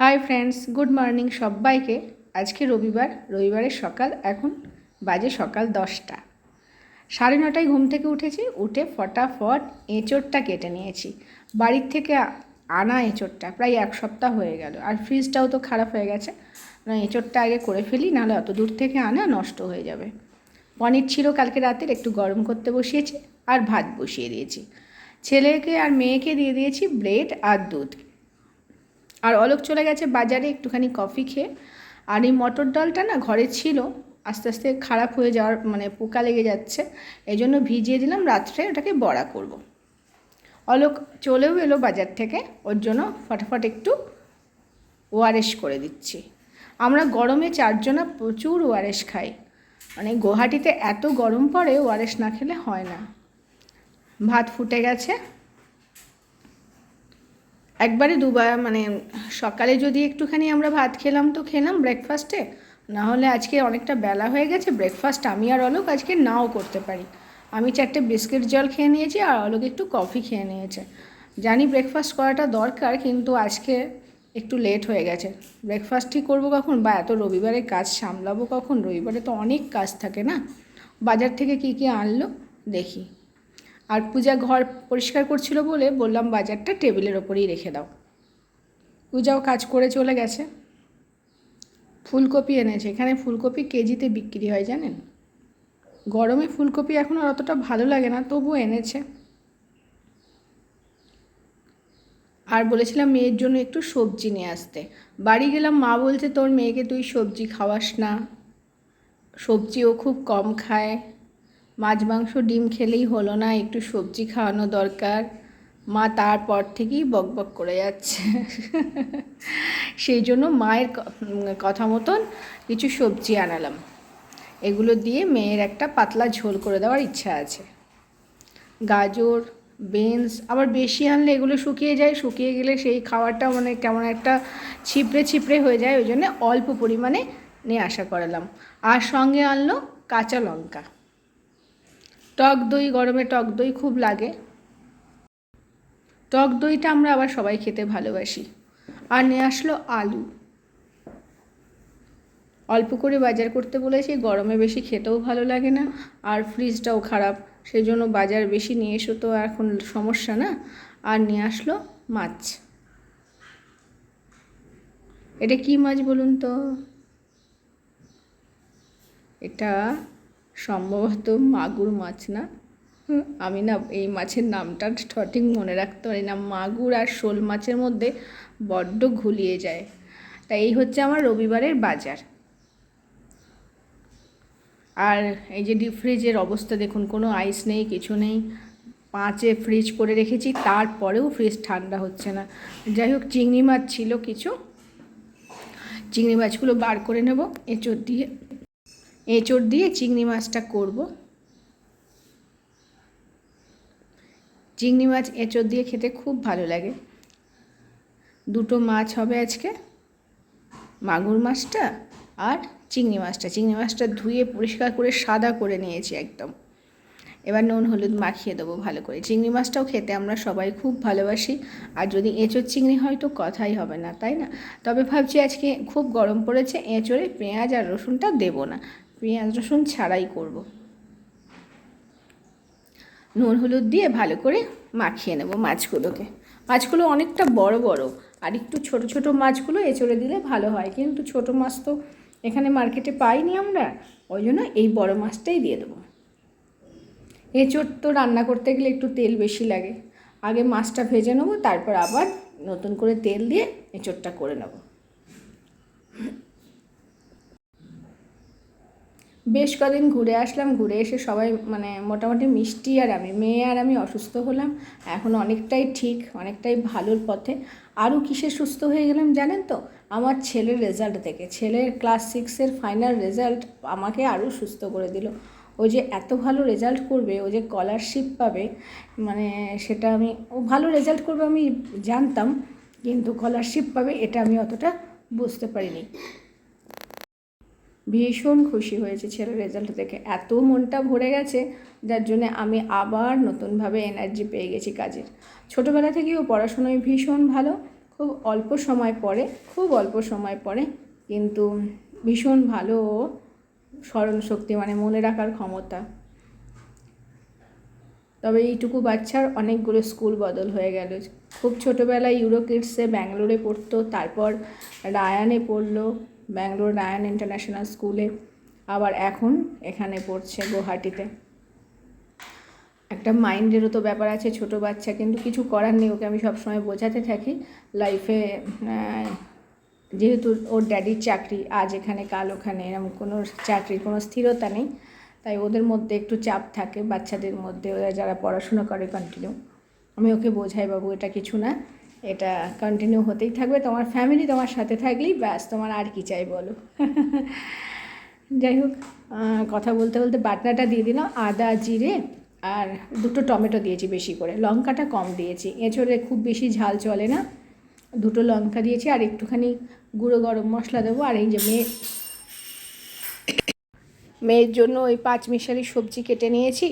Hi friends good morning সবাইকে। আজকে রবিবার, রবিবারের সকাল, এখন বাজে সকাল দশটা। সাড়ে নটায় ঘুম থেকে উঠেছি, উঠে ফটাফট এঁচোড়টা কেটে নিয়েছি। বাড়ির থেকে আনা এঁচোড়টা, প্রায় এক সপ্তাহ হয়ে গেল। আর ফ্রিজটাও তো খারাপ হয়ে গেছে। না, এঁচোড়টা আগে করে ফেলি, নাহলে অত দূর থেকে আনা নষ্ট হয়ে যাবে। পনির ছিল কালকে রাতের, একটু গরম করতে বসিয়েছি, আর ভাত বসিয়ে দিয়েছি। ছেলেকে আর মেয়েকে দিয়ে দিয়েছি ব্রেড আর দুধ। আর অলোক চলে গেছে বাজারে, একটুখানি কফি খেয়ে। আর এই মটর ডালটা না ঘরে ছিল, আস্তে আস্তে খারাপ হয়ে যাওয়ার মানে পোকা লেগে যাচ্ছে। এই জন্য ভিজিয়ে দিলাম, রাত্রে ওটাকে বড়া করব। অলোক চলেও এলো বাজার থেকে, ওর জন্য ফটাফট একটু ওআরএস করে দিচ্ছি। আমরা গরমে চারজনা প্রচুর ওআরএস খাই। মানে গুয়াহাটিতে এত গরম পড়ে, ওআরএস না খেলে হয় না। ভাত ফুটে গেছে একবারে দুবার মানে সকালে যদি একটুখানি আমরা ভাত খেলাম তো খেলাম ব্রেকফাস্টে না হলে আজকে অনেকটা বেলা হয়ে গেছে ব্রেকফাস্ট আমি আর অলোক আজকে নাও করতে পারি। আমি চারটে বিস্কিট জল খেয়ে নিয়েছি আর অলোক একটু কফি খেয়ে নিয়েছে। জানি ব্রেকফাস্ট করাটা দরকার, কিন্তু আজকে একটু লেট হয়ে গেছে। ব্রেকফাস্টই করব কখন বা এত রবিবারে কাজ সামলাবো কখন? রবিবারে তো অনেক কাজ থাকে না। বাজার থেকে কি কি আনলো? দেখি। আর পূজা ঘর পরিষ্কার করছিল বলে বললাম, বাজারটা টেবিলের ওপরেই রেখে দাও। পূজাও কাজ করে চলে গেছে। ফুলকপি এনেছে। এখানে ফুলকপি কেজিতে বিক্রি হয়, জানেন? গরমে ফুলকপি এখন আর অতটা ভালো লাগে না, তবুও এনেছে। আর বলেছিলাম মেয়ের জন্য একটু সবজি নিয়ে আসতে। বাড়ি গেলাম, মা বলছে, তোর মেয়েকে তুই সবজি খাওয়াস না। সবজিও খুব কম খায়। মাছ, মাংস, ডিম খেলেই হলো না, একটু সবজি খাওয়ানো দরকার। মা তারপর থেকেই বকবক করে যাচ্ছে। সেই জন্য মায়ের কথা মতন কিছু সবজি আনালাম। এগুলো দিয়ে মেয়ের একটা পাতলা ঝোল করে দেওয়ার ইচ্ছা আছে। গাজর, বিনস, আবার বেশি আনলে এগুলো শুকিয়ে যায়, শুকিয়ে গেলে সেই খাবারটা মানে কেমন একটা ছিপড়ে ছিপড়ে হয়ে যায়, ওই জন্য অল্প পরিমাণে নিয়ে আসা করালাম। আর সঙ্গে আনলো কাঁচা লঙ্কা। টক দই, গরমে টক দই খুব লাগে। টক দইটা আমরা আবার সবাই খেতে ভালোবাসি। আর নিয়ে আসলো আলু। অল্প করে বাজার করতে বলেছি, গরমে বেশি খেতেও ভালো লাগে না। আর ফ্রিজটাও খারাপ সেই জন্য বাজার বেশি নিয়ে এসো তো এখন সমস্যা না। আর নিয়ে আসলো মাছ। এটা কি মাছ বলুন তো? এটা সম্ভবত মাগুর মাছ না? আমি না এই মাছের নামটা সঠিক মনে রাখতে পারি না। মাগুর আর শোল মাছের মধ্যে বড্ড ঘুলিয়ে যায়। তাই এই হচ্ছে আমার রবিবারের বাজার। আর এই যে ডিপ ফ্রিজের অবস্থা, দেখুন, কোনো আইস নেই, কিছু নেই। পাঁচে ফ্রিজ করে রেখেছি, তারপরেও ফ্রিজ ঠান্ডা হচ্ছে না। যাই হোক, চিংড়ি মাছ ছিল কিছু। চিংড়ি মাছগুলো বার করে নেব, এঁচড় দিয়ে। এঁচড় দিয়ে চিংড়ি মাছটা করব। চিংড়ি মাছ এঁচড় দিয়ে খেতে খুব ভালো লাগে। দুটো মাছ হবে আজকে, মাগুর মাছটা আর চিংড়ি মাছটা। চিংড়ি মাছটা ধুয়ে পরিষ্কার করে সাদা করে নিয়েছি একদম। এবার নুন, হলুদ মাখিয়ে দেবো ভালো করে। চিংড়ি মাছটাও খেতে আমরা সবাই খুব ভালোবাসি। আর যদি এঁচোড় চিংড়ি হয় তো কথাই হবে না, তাই না? তবে ভাবছি আজকে খুব গরম পড়েছে, এঁচোড়ে পেঁয়াজ আর রসুনটা দেবো না। পেঁয়াজ রসুন ছাড়াই করব। নুন, হলুদ দিয়ে ভালো করে মাখিয়ে নেব মাছগুলোকে। মাছগুলো অনেকটা বড় বড়, আর একটু ছোট ছোট মাছগুলো এঁচড়ে দিলে ভালো হয়। কিন্তু ছোট মাছ তো এখানে মার্কেটে পাইনি আমরা, ওই জন্য এই বড় মাছটাই দিয়ে দেবো। এঁচড় তো রান্না করতে গেলে একটু তেল বেশি লাগে। আগে মাছটা ভেজে নেব, তারপর আবার নতুন করে তেল দিয়ে এঁচড়টা করে নেব। বেশ কদিন ঘুরে আসলাম, ঘুরে এসে সবাই মানে মোটামুটি মিষ্টি আর আমি, মেয়ে আর আমি অসুস্থ হলাম। এখন অনেকটাই ঠিক, অনেকটাই ভালোর পথে। আরও কিসে সুস্থ হয়ে গেলাম জানেন তো? আমার ছেলের রেজাল্ট থেকে ছেলের ক্লাস সিক্সের ফাইনাল রেজাল্ট আমাকে আরও সুস্থ করে দিল। ও যে এত ভালো রেজাল্ট করবে, ও যে স্কলারশিপ পাবে মানে সেটা আমি, ও ভালো রেজাল্ট করবে আমি জানতাম, কিন্তু স্কলারশিপ পাবে এটা আমি অতটা বুঝতে পারিনি। ভীষণ খুশি হয়েছে ছেলের রেজাল্ট দেখে। এত মনটা ভরে গেছে, যার জন্য আমি আবার নতুনভাবে এনার্জি পেয়ে গেছি কাজের। ছোটোবেলা থেকেই ও পড়াশোনায় ভীষণ ভালো, খুব অল্প সময় পরে খুব অল্প সময় পরে কিন্তু ভীষণ ভালো ও স্মরণশক্তি মানে মনে রাখার ক্ষমতা। তবে এইটুকু বাচ্চার অনেকগুলো স্কুল বদল হয়ে গেল। খুব ছোটোবেলায় ইউরো কিডসে ব্যাঙ্গালোরে পড়তো, তারপর রায়ানে পড়ল ব্যাঙ্গালোর রায়ান ইন্টারন্যাশনাল স্কুলে, আবার এখন এখানে পড়ছে গুয়াহাটিতে। একটা মাইন্ডেরও তো ব্যাপার আছে, ছোট বাচ্চা, কিন্তু কিছু করার নেই, ওকে আমি সবসময় বোঝাতে থাকি। লাইফে যেহেতু ওর ড্যাডির চাকরি, আজ এখানে, কাল ওখানে এরকম কোনো চাকরির কোনো স্থিরতা নেই। তাই ওদের মধ্যে একটু চাপ থাকে, বাচ্চাদের মধ্যে, ওরা যারা পড়াশোনা করে কন্টিনিউ আমি ওকে বোঝাই বাবু, এটা কিছু না। এটা কন্টিনিউ হতেই থাকবে। তোমার ফ্যামিলি তোমার সাথে থাকলেই ব্যাস, তোমার আর কি চাই বলো। যাই হোক কথা বলতে বলতে বাটনাটা দিয়ে দিলাম, আদা, জিরে আর দুটো টমেটো দিয়েছি বেশি করে। লঙ্কাটা কম দিয়েছি। এঁচড়ে খুব বেশি ঝাল চলে না। দুটো লঙ্কা দিয়েছি আর একটুখানি গুঁড়ো গরম মশলা দেবো। আর এই যে মেয়ে, মেয়ের জন্য ওই পাঁচ মিশালি সবজি কেটে নিয়েছি।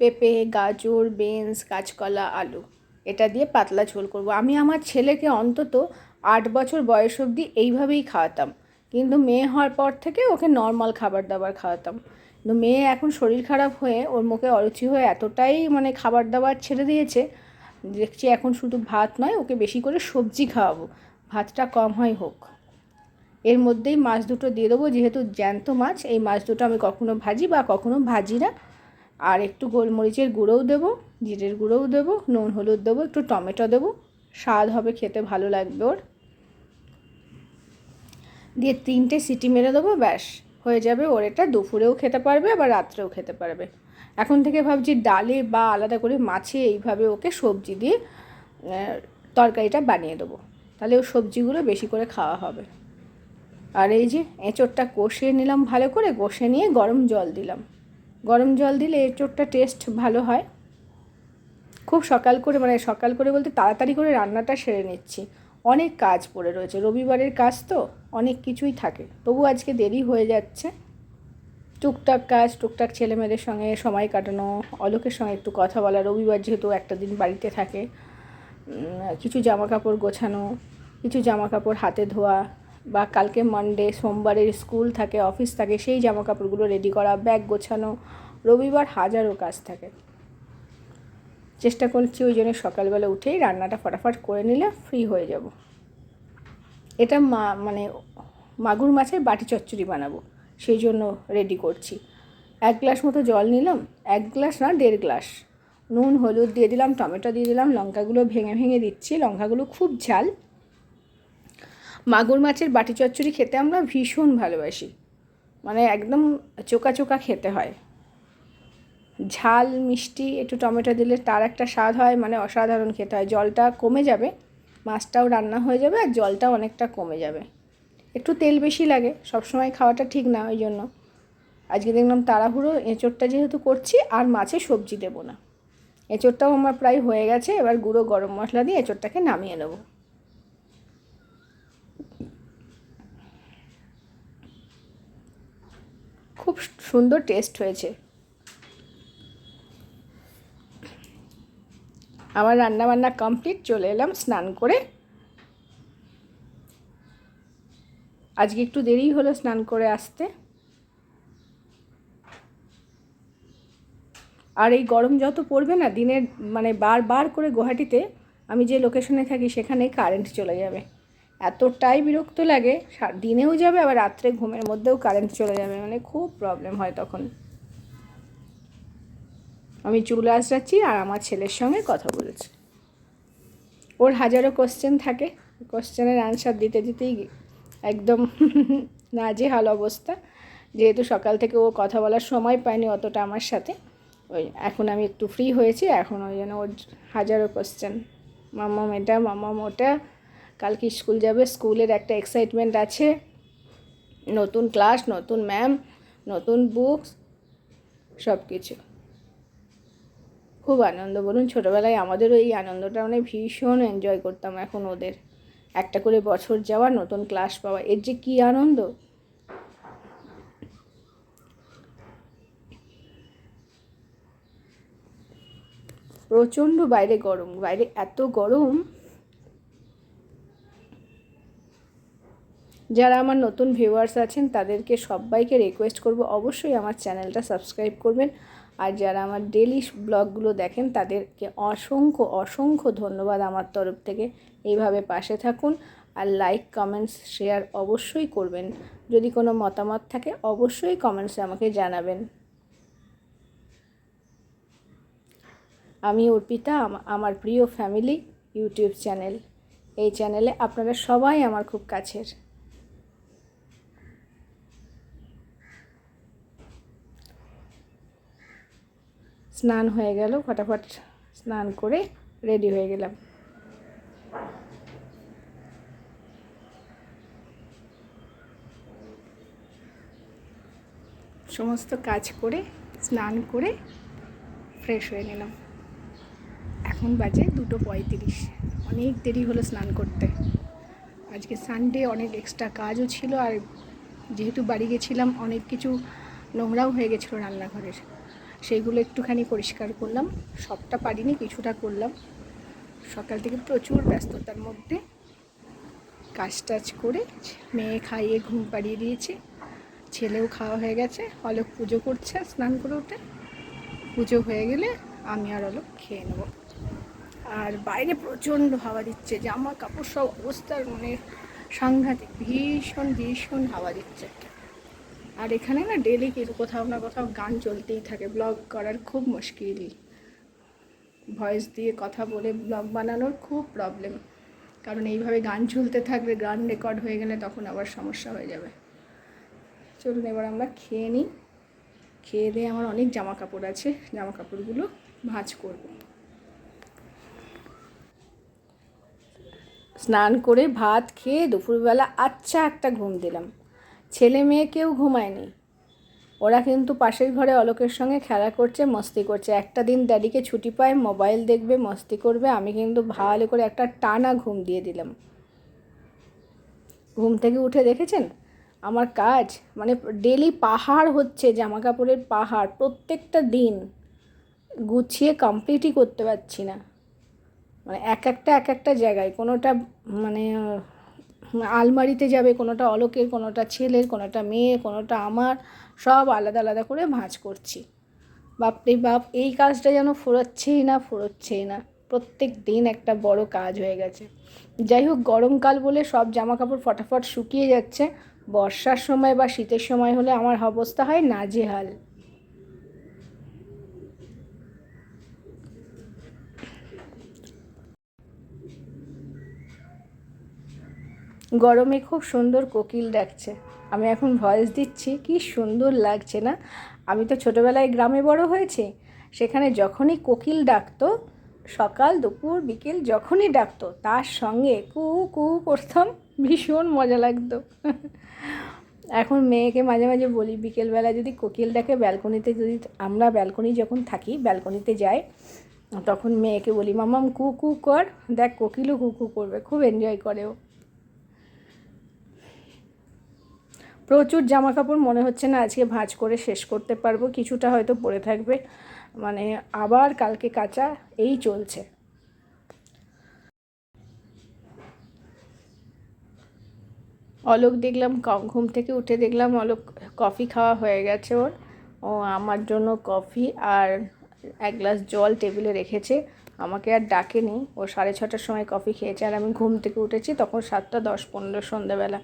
পেঁপে, গাজর, বিনস, কাঁচকলা, আলু। এটা দিয়ে পাতলা ঝোল করব। আমি আমার ছেলেকে অন্তত আট বছর বয়স অবধি এইভাবেই খাওয়াতাম। কিন্তু মেয়ে হওয়ার পর থেকে ওকে নর্মাল খাবার দাবার খাওয়াতাম। কিন্তু মেয়ে এখন শরীর খারাপ হয়ে ওর মুখে অরুচি হয়ে এতটাই মানে খাবার দাবার ছেড়ে দিয়েছে দেখছি এখন শুধু ভাত নয়, ওকে বেশি করে সবজি খাওয়াবো। ভাতটা কম হয় হোক। এর মধ্যেই মাছ দুটো দিয়ে দেবো। যেহেতু জ্যান্ত মাছ, এই মাছ দুটো আমি কখনো ভাজি বা কখনো ভাজি না। আর একটু গোলমরিচের গুঁড়োও দেবো, জিরের গুঁড়োও দেবো, নুন, হলুদ দেবো, একটু টমেটো দেবো। স্বাদ হবে খেতে, ভালো লাগবে ওর। দিয়ে তিনটে সিটি মেরে দেবো, ব্যাস, হয়ে যাবে ওর এটা। দুপুরেও খেতে পারবে, আবার রাত্রেও খেতে পারবে। এখন থেকে ভাবছি ডালে বা আলাদা করে মাছে এইভাবে ওকে সবজি দিয়ে তরকারিটা বানিয়ে দেবো। তাহলে ও সবজিগুলো বেশি করে খাওয়া হবে। আর এই যে এঁচোড়টা কষিয়ে নিলাম ভালো করে, কষে নিয়ে গরম জল দিলাম। গরম জল দিলে এঁচোড়টা টেস্ট ভালো হয়। খুব সকাল করে মানে সকাল করে বলতে তাড়াতাড়ি করে রান্নাটা সেরে নিচ্ছি। অনেক কাজ পড়ে রয়েছে, রবিবারের কাজ তো অনেক কিছুই থাকে। তবু আজকে দেরি হয়ে যাচ্ছে। টুকটাক কাজ, টুকটাক ছেলেমেয়েদের সঙ্গে সময় কাটানো, অলোকের সঙ্গে একটু কথা বলা, রবিবার যেহেতু একটা দিন বাড়িতে থাকে কিছু জামা কাপড় গোছানো, কিছু জামা কাপড় হাতে ধোয়া বা কালকে মানডে সোমবারের স্কুল থাকে অফিস থাকে, সেই জামা কাপড়গুলো রেডি করা ব্যাগ গোছানো, রবিবার হাজারো কাজ থাকে। চেষ্টা করছি ওই জন্য সকালবেলা উঠেই রান্নাটা ফটাফট করে নিলে ফ্রি হয়ে যাব। এটা মা মানে মাগুর মাছের বাটি চচ্চড়ি বানাবো, সেই জন্য রেডি করছি। এক গ্লাস মতো জল নিলাম, এক গ্লাস না দেড় গ্লাস। নুন, হলুদ দিয়ে দিলাম, টমেটো দিয়ে দিলাম, লঙ্কাগুলো ভেঙে ভেঙে দিচ্ছি, লঙ্কাগুলো খুব ঝাল। মাগুর মাছের বাটি চচ্চড়ি খেতে আমরা ভীষণ ভালোবাসি। মানে একদম চোকা চোকা খেতে হয়। ঝাল, মিষ্টি, একটু টমেটো দিলে তার একটা স্বাদ হয় মানে অসাধারণ খেতে হয়। জলটা কমে যাবে, মাছটাও রান্না হয়ে যাবে আর জলটাও অনেকটা কমে যাবে। একটু তেল বেশি লাগে, সবসময় খাওয়াটা ঠিক না ওই জন্য। আজকে দেখলাম তাড়াহুড়ো, এঁচোড়টা যেহেতু করছি আর মাছে সবজি দেবো না। এঁচোড়টাও আমার প্রায় হয়ে গেছে, এবার গুঁড়ো গরম মশলা দিয়ে এঁচোড়টাকে নামিয়ে নেব। খুব সুন্দর টেস্ট হয়েছে। আমার রান্না বান্না কমপ্লিট চলে এলাম স্নান করে। আজকে একটু দেরি হলো স্নান করে আসতে। আর এই গরম যত পড়বে না, দিনের মানে বারবার করে গুয়াহাটিতে, আমি যে লোকেশনে থাকি সেখানে কারেন্ট চলে যাবে। এতটাই বিরক্ত লাগে দিনেও যাবে, আবার রাত্রে ঘুমের মধ্যেও কারেন্ট চলে যাবে মানে খুব প্রবলেম হয় তখন। আমি চুল আসরাচ্ছি আর আমার ছেলের সঙ্গে কথা বলেছি। ওর হাজারো কোশ্চেন থাকে কোশ্চেনের অ্যান্সার দিতে দিতেই একদম নাজেহাল অবস্থা। যেহেতু সকাল থেকে ও কথা বলার সময় পায়নি অতটা আমার সাথে, ওই এখন আমি একটু ফ্রি হয়েছি, এখন ওই জন্য ওর হাজারো কোশ্চেন মাম্মাম এটা মাম্মাম ওটা কালকে স্কুল যাবে, স্কুলের একটা এক্সাইটমেন্ট আছে। নতুন ক্লাস নতুন ম্যাম নতুন বুকস সব কিছু খুব আনন্দ বলুন, ছোটোবেলায় আমাদেরও এই আনন্দটা মানে ভীষণ এনজয় করতাম এখন ওদের। একটা করে বছর যাওয়া, নতুন ক্লাস পাওয়া, এর যে কী আনন্দ? প্রচণ্ড বাইরে গরম, বাইরে এত গরম। যারা আমার নতুন ভিউয়ার্স আছেন, তাদেরকে সবাইকে রিকোয়েস্ট করব, অবশ্যই আমার চ্যানেলটা সাবস্ক্রাইব করবেন। আর যারা আমার ডেলি ব্লগগুলো দেখেন, তাদেরকে অসংখ্য অসংখ্য ধন্যবাদ আমার তরফ থেকে। এইভাবে পাশে থাকুন আর লাইক কমেন্টস শেয়ার অবশ্যই করবেন। যদি কোনো মতামত থাকে, অবশ্যই কমেন্টসে আমাকে জানাবেন। আমি অর্পিতা, আম- আমার প্রিয় ফ্যামিলি ইউটিউব চ্যানেল এই চ্যানেলে আপনারা সবাই আমার খুব কাছের। স্নান হয়ে গেল, ফটাফট স্নান করে রেডি হয়ে গেলাম। সমস্ত কাজ করে, স্নান করে ফ্রেশ হয়ে নিলাম। এখন বাজে দুটো পঁয়ত্রিশ। অনেক দেরি হলো স্নান করতে। আজকে সানডে অনেক এক্সট্রা কাজও ছিল আর যেহেতু বাড়ি গেছিলাম, অনেক কিছু নোংরাও হয়ে গেছিল রান্নাঘরের। সেইগুলো একটুখানি পরিষ্কার করলাম, সবটা পারিনি, কিছুটা করলাম। সকাল থেকে প্রচুর ব্যস্ততার মধ্যে কাজ টাজ করে মেয়ে খাইয়ে ঘুম পাড়িয়ে দিয়েছি, ছেলেও খাওয়া হয়ে গেছে, অলোক পুজো করছে স্নান করে উঠে। পুজো হয়ে গেলে আমি আর অলোক খেয়ে নেব। আর বাইরে প্রচণ্ড হাওয়া দিচ্ছে, জামা কাপড় সব অবস্থার মানে সাংঘাতিক, ভীষণ ভীষণ হাওয়া দিচ্ছে। আর এখানে না ডেলি কিছু কোথাও না কোথাও গান চলতেই থাকে। ব্লগ করার খুব মুশকিল। ভয়েস দিয়ে কথা বলে ব্লগ বানানোর খুব প্রবলেম কারণ এইভাবে গান ঝুলতে থাকলে গান রেকর্ড হয়ে গেলে তখন আবার সমস্যা হয়ে যাবে। চলুন এবার আমরা খেয়ে নিই। খেয়ে দিয়ে আমার অনেক জামা কাপড় আছে। জামা কাপড়গুলো ভাঁজ করব। স্নান করে ভাত খেয়ে দুপুরবেলা আচ্ছা একটা ঘুম দিলাম। ছেলে মেয়ে কেউ ঘুমায়নি। ওরা কিন্তু পাশের ঘরে অলোকের সঙ্গে খেলা করছে, মস্তি করছে। একটা দিন ড্যাডিকে ছুটি পায়, মোবাইল দেখবে, মস্তি করবে। আমি কিন্তু ভালো করে একটা টানা ঘুম দিয়ে দিলাম। ঘুম থেকে উঠে দেখেছেন? আমার কাজ মানে ডেলি পাহাড় হচ্ছে জামা কাপড়ের পাহাড়। প্রত্যেকটা দিন গুছিয়ে কমপ্লিটই করতে পারছি না। মানে এক একটা এক একটা জায়গায়। কোনোটা মানে আলমারিতে যাবে, কোনোটা অলোকের, কোনোটা ছেলের, কোনোটা মেয়ে কোনোটা আমার, সব আলাদা আলাদা করে ভাঁজ করছি। বাপরে বাপ, এই কাজটা যেন ফুরোচ্ছেই না ফুরোচ্ছেই না। প্রত্যেক দিন একটা বড় কাজ হয়ে গেছে। যাই হোক, গরমকাল বলে সব জামা কাপড় ফটাফট শুকিয়ে যাচ্ছে। বর্ষার সময় বা শীতের সময় হলে আমার অবস্থা হয় নাজেহাল। গরমে খুব সুন্দর কোকিল ডাকছে আমি এখন ভয়েস দিচ্ছি, কি সুন্দর লাগছে না? আমি তো ছোটোবেলায় গ্রামে বড় হয়েছি, সেখানে যখনই কোকিল ডাকতো, সকাল, দুপুর, বিকেল যখনই ডাকতো, তার সঙ্গে কু কু করতাম, ভীষণ মজা লাগতো। এখন মেয়েকে মাঝে মাঝে বলি, বিকেলবেলা যদি কোকিল ডাকে ব্যালকনিতে যদি আমরা ব্যালকনি যখন থাকি, ব্যালকনিতে যাই, তখন মেয়েকে বলি, মামাম, কু কু কর, দেখ কোকিলও কু কু করবে, খুব এনজয় করে ও। প্রচুর জামা কাপড় মনে হচ্ছে না আজকে ভাঁজ করে শেষ করতে পারব, কিছুটা হয়তো পরে থাকবে। মানে আবার কালকে কাঁচা, এই চলছে। অলোক দেখলাম ঘুম থেকে উঠে দেখলাম অলোক কফি খাওয়া হয়ে গেছে ওর। ও আমার জন্য কফি আর এক গ্লাস জল টেবিলে রেখেছে। আমাকে আর ডাকেনি। ও সাড়ে ছটার সময় কফি খেয়েছে আর আমি ঘুম থেকে উঠেছি, তখন সাতটা দশ পনেরো সন্ধ্যাবেলা।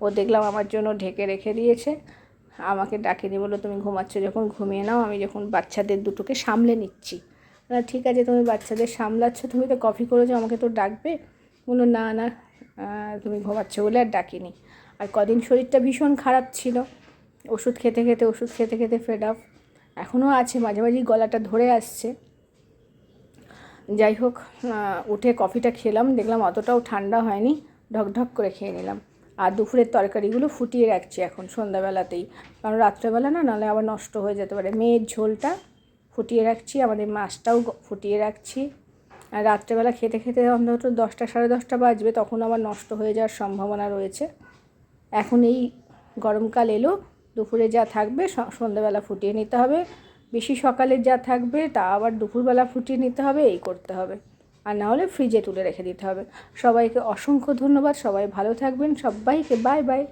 ও দেখলাম আমার জন্য ঢেকে রেখে দিয়েছে। আমাকে ডাকেনি, বলল, তুমি ঘুমাচ্ছ, যখন ঘুমিয়ে নাও, আমি যখন বাচ্চাদের দুটোকে সামলে নিচ্ছি। না ঠিক আছে, তুমি বাচ্চাদের সামলাচ্ছ, তুমি তো কফি করেছ, আমাকে তো ডাকবে। বলল, না না তুমি ঘুমাচ্ছ বলে আর ডাকিনি। আর কদিন শরীরটা ভীষণ খারাপ ছিল। ওষুধ খেতে খেতে, ওষুধ খেতে খেতে ফেড আপ এখনও আছে, মাঝে মাঝেই গলাটা ধরে আসছে। যাই হোক উঠে কফিটা খেলাম, দেখলাম অতটাও ঠান্ডা হয়নি, ঢকঢক করে খেয়ে নিলাম। আর দুপুরের তরকারিগুলো ফুটিয়ে রাখছি এখন সন্ধ্যাবেলাতেই। কারণ রাত্রেবেলা না নাহলে আবার নষ্ট হয়ে যেতে পারে। মেয়ের ঝোলটা ফুটিয়ে রাখছি, আমাদের মাছটাও ফুটিয়ে রাখছি। আর রাত্রেবেলা খেতে খেতে অন্তত দশটা, সাড়ে দশটা বাজবে, তখন আবার নষ্ট হয়ে যাওয়ার সম্ভাবনা রয়েছে। এখন এই গরমকাল এলো, দুপুরে যা থাকবে সন্ধ্যাবেলা ফুটিয়ে নিতে হবে। বেশি সকালে যা থাকবে, তা আবার দুপুরবেলা ফুটিয়ে নিতে হবে, এই করতে হবে। আর না হলে ফ্রিজে তুলে রেখে দিতে হবে। সবাইকে অসংখ্য ধন্যবাদ, সবাই ভালো থাকবেন, সবাইকে বাই বাই